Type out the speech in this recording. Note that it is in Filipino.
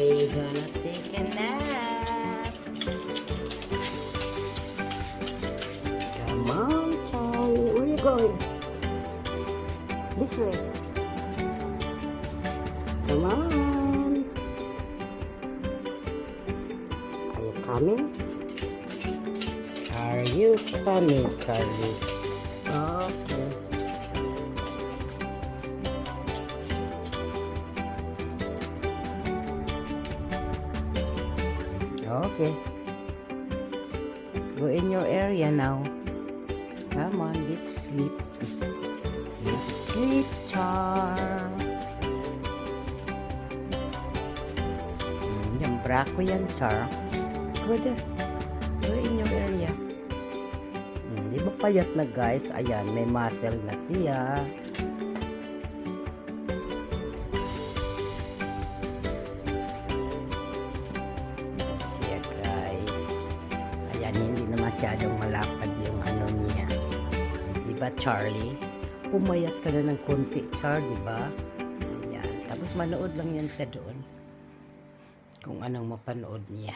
gonna take a nap. Come on, Charlie. Where are you going? This way. Come on. Are you coming? Are you coming, Charlie? Okay. Okay. Go in your area now. Come on, let's sleep. Let's sleep, Char. Hmm, yung brako yan, Char. Go there. Go in your area. Hmm, di ba payat na guys? Ayan, may muscle na siya Ayan, hindi na masyadong malapad yung ano niya. Di ba Charlie? Pumayat ka na ng konti, Char, di ba? Ayan. Tapos manood lang yan siya doon. Kung anong mapanood niya.